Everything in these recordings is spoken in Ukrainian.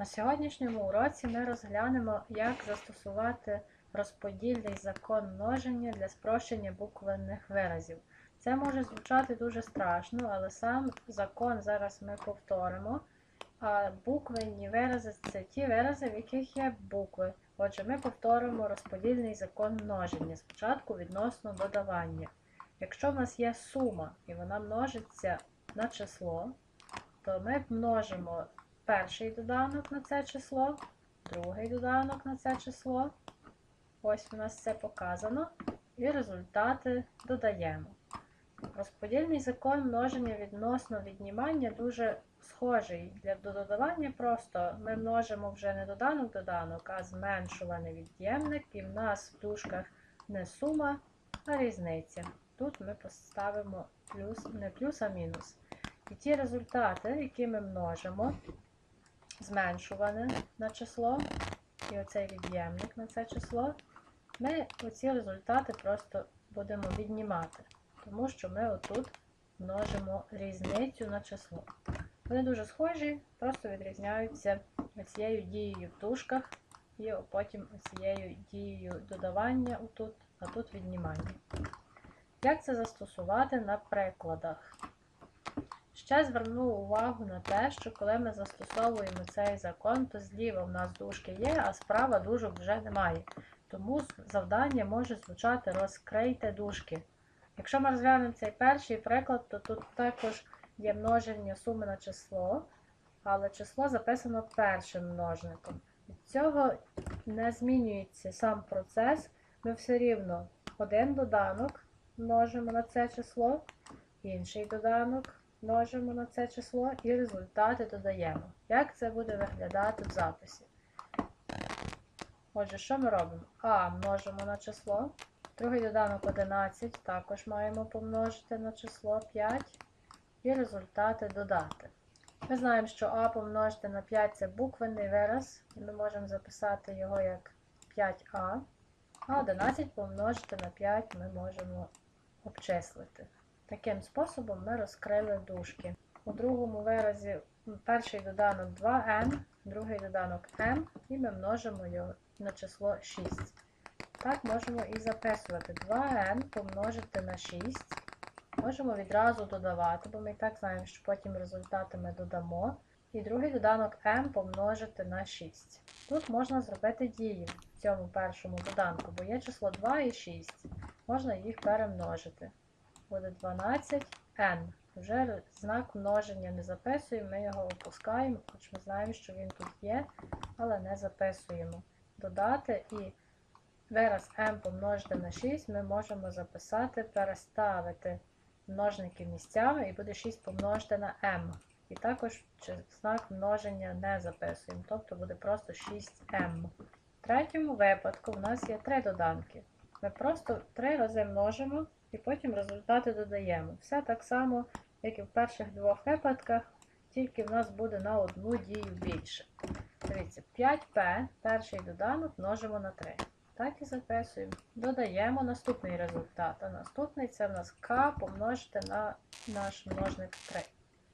На сьогоднішньому уроці ми розглянемо, як застосувати розподільний закон множення для спрощення буквенних виразів. Це може звучати дуже страшно, але сам закон зараз ми повторимо. А буквенні вирази це ті вирази, в яких є букви. Отже, ми повторимо розподільний закон множення. Спочатку відносно додавання. Якщо в нас є сума і вона множиться на число, то ми множимо перший доданок на це число, другий доданок на це число. Ось у нас це показано. І результати додаємо. Розподільний закон множення відносно віднімання дуже схожий. Для додавання просто ми множимо вже не доданок-доданок, а зменшуваний від'ємник, і в нас в дужках не сума, а різниця. Тут ми поставимо плюс, не плюс, а мінус. І ті результати, які ми множимо, зменшуване на число, і оцей від'ємник на це число, ми оці результати просто будемо віднімати, тому що ми отут множимо різницю на число. Вони дуже схожі, просто відрізняються цією дією в дужках і потім цією дією додавання отут, а тут віднімання. Як це застосувати на прикладах? Ще зверну увагу на те, що коли ми застосовуємо цей закон, то зліва в нас дужки є, а справа дужок вже немає. Тому завдання може звучати розкрийте дужки. Якщо ми розглянемо цей перший приклад, то тут також є множення суми на число, але число записано першим множником. Від цього не змінюється сам процес. Ми все рівно один доданок множимо на це число, інший доданок множимо на це число і результати додаємо. Як це буде виглядати в записі? Отже, що ми робимо? А множимо на число. Другий доданок 11 також маємо помножити на число 5 і результати додати. Ми знаємо, що А помножити на 5 це буквенний вираз, і ми можемо записати його як 5А, а 11 помножити на 5 ми можемо обчислити. Таким способом ми розкрили дужки. У другому виразі перший доданок 2n, другий доданок m, і ми множимо його на число 6. Так можемо і записувати 2n помножити на 6. Можемо відразу додавати, бо ми і так знаємо, що потім результати ми додамо. І другий доданок m помножити на 6. Тут можна зробити дії в цьому першому доданку, бо є число 2 і 6. Можна їх перемножити. Буде 12n. Вже знак множення не записуємо, ми його опускаємо, хоч ми знаємо, що він тут є, але не записуємо. Додати і вираз m помножити на 6 ми можемо записати, переставити множники місцями і буде 6 помножити на m. І також знак множення не записуємо, тобто буде просто 6m. В третьому випадку в нас є три доданки. Ми просто три рази множимо і потім результати додаємо. Все так само, як і в перших двох випадках, тільки в нас буде на одну дію більше. Дивіться, 5p, перший доданок множимо на 3. Так і записуємо. Додаємо наступний результат. А наступний це в нас k помножити на наш множник 3.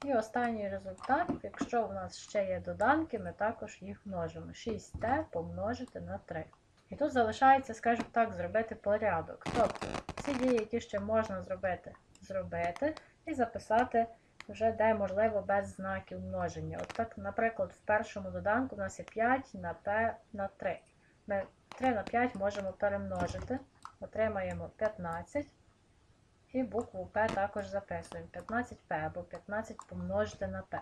І останній результат, якщо в нас ще є доданки, ми також їх множимо. 6t помножити на 3. І тут залишається, скажімо так, зробити порядок. Тобто, ці дії, які ще можна зробити, зробити і записати вже де можливо без знаків множення. От так, наприклад, в першому доданку у нас є 5 на p на 3. Ми 3 на 5 можемо перемножити, отримаємо 15. І букву П також записуємо. 15П або 15 помножити на П.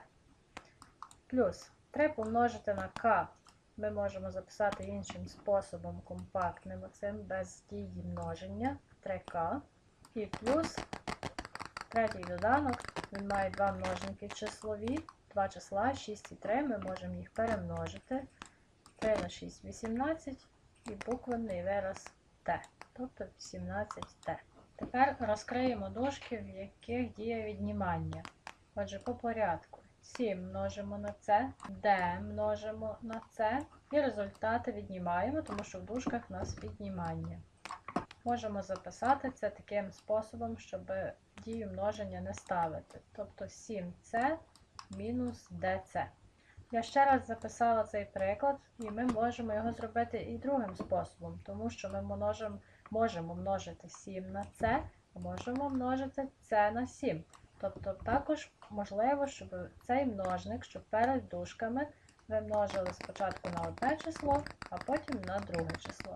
Плюс 3 помножити на К ми можемо записати іншим способом компактним, оцим без дії множення 3К. І плюс третій доданок, він має два множники числові, два числа, 6 і 3, ми можемо їх перемножити. 3 на 6 18 і буквенний вираз Т, тобто 17Т. Тепер розкриємо дужки, в яких діє віднімання. Отже, по порядку. 7 множимо на С, D множимо на С, і результати віднімаємо, тому що в дужках у нас віднімання. Можемо записати це таким способом, щоб дію множення не ставити. Тобто 7С мінус ДЦ. Я ще раз записала цей приклад, і ми можемо його зробити і другим способом, тому що ми множимо, можемо множити 7 на c, а можемо множити c на 7. Тобто також можливо, щоб цей множник, щоб перед дужками ви множили спочатку на одне число, а потім на друге число.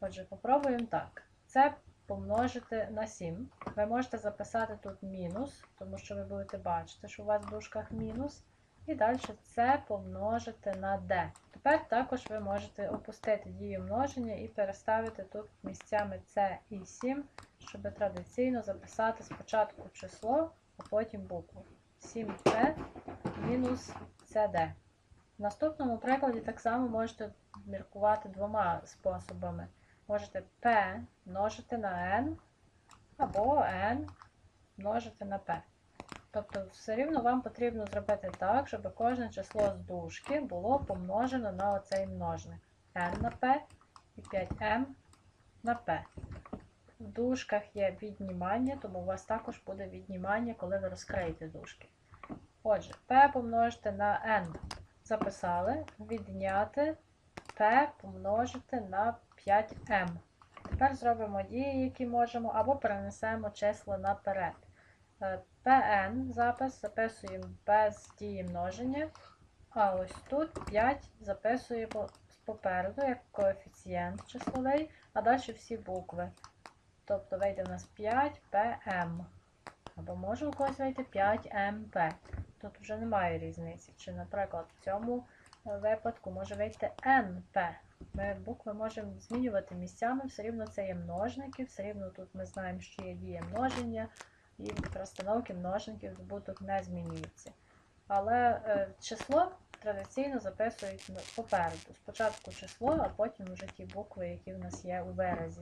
Отже, попробуємо так. Це помножити на 7. Ви можете записати тут мінус, тому що ви будете бачити, що у вас в дужках мінус. І далі це помножити на d. Тепер також ви можете опустити дію множення і переставити тут місцями c і 7, щоб традиційно записати спочатку число, а потім букву. 7c мінус cd. В наступному прикладі так само можете міркувати двома способами. Можете p множити на n або n множити на p. Тобто, все рівно вам потрібно зробити так, щоб кожне число з дужки було помножено на оцей множник n на p і 5m на p. В дужках є віднімання, тому у вас також буде віднімання, коли ви розкриєте дужки. Отже, p помножити на n. Записали, відняти p помножити на 5m. Тепер зробимо дії, які можемо, або перенесемо числа наперед. Е, Pn запис записуємо без дії множення, а ось тут 5 записуємо попереду як коефіцієнт числовий, а далі всі букви. Тобто вийде в нас 5pm. Або може у когось вийти 5mp. Тут вже немає різниці. Чи, наприклад, в цьому е, випадку може вийти np. Ми букви можемо змінювати місцями, все рівно це є множники, все рівно тут ми знаємо, що є дія множення і розстановки множників добуток не змінюється. Але е, число традиційно записують попереду. Спочатку число, а потім вже ті букви, які в нас є у виразі.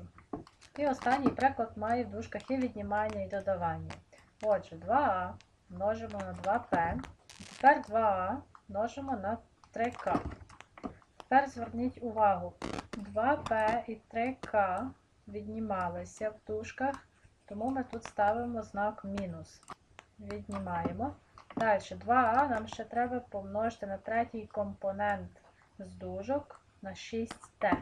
І останній приклад має в дужках і віднімання, і додавання. Отже, 2а множимо на 2p. І тепер 2а множимо на 3k. Тепер зверніть увагу, 2p і 3k віднімалися в дужках, тому ми тут ставимо знак мінус. Віднімаємо. Далі 2а нам ще треба помножити на третій компонент з дужок на 6t.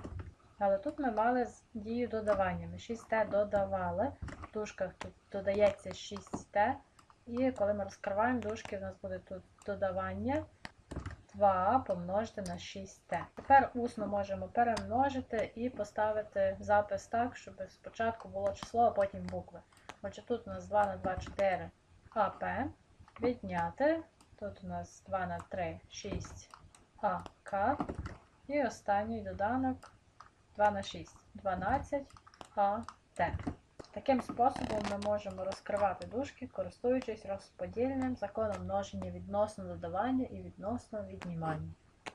Але тут ми мали дію додавання. Ми 6t додавали. В дужках тут додається 6t. І коли ми розкриваємо дужки, у нас буде тут додавання 2а помножити на 6t. Тепер усно можемо перемножити і поставити запис так, щоб спочатку було число, а потім букви. Отже, тут у нас 2 на 2, 4 АП. Відняти. Тут у нас 2 на 3, 6 АК. І останній доданок 2 на 6, 12 АТ. Таким способом ми можемо розкривати дужки, користуючись розподільним законом множення відносно додавання і відносно віднімання.